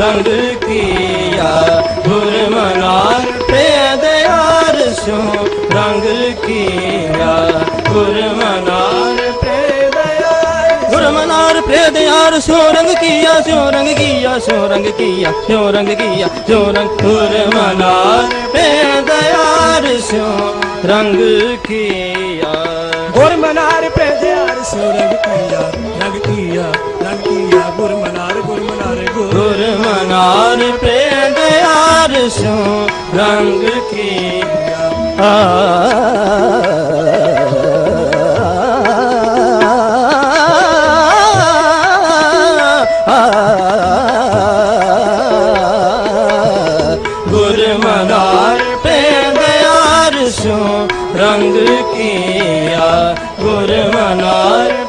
ਰੰਗ ਕੀਆ ਗੁਰ ਮਨਾਰ ਪਿਆ ਦੇ ਆਰਸੋਂ ਰੰਗ ਕੀਆ ਗੁਰ ਮਨਾਰ ਮਨਾਰ ਪ੍ਰੇਦ ਯਾਰ ਸੋ ਰੰਗ ਕੀਆ ਸੋ ਰੰਗ ਕੀਆ ਸੋ ਰੰਗ ਕੀਆ ਸੋ ਰੰਗ ਕੀਆ ਸੋ ਰੰਗ ਗੁਰ ਮਨਾਰ ਪ੍ਰੇਦ ਯਾਰ ਸੋ ਰੰਗ ਕੀਆ। ਗੁਰ ਮਨਾਰ ਪ੍ਰੇਦ ਯਾਰ ਸੋ ਰੰਗ ਕੀਆ। ਨਾਰ ਪ੍ਰੇਮ ਦਿਆਰ ਸੋ ਰੰਗ ਕੀਆ। ਆ ਰੰਗ ਕੀਆ। ਗੁਰਮਨਾਰ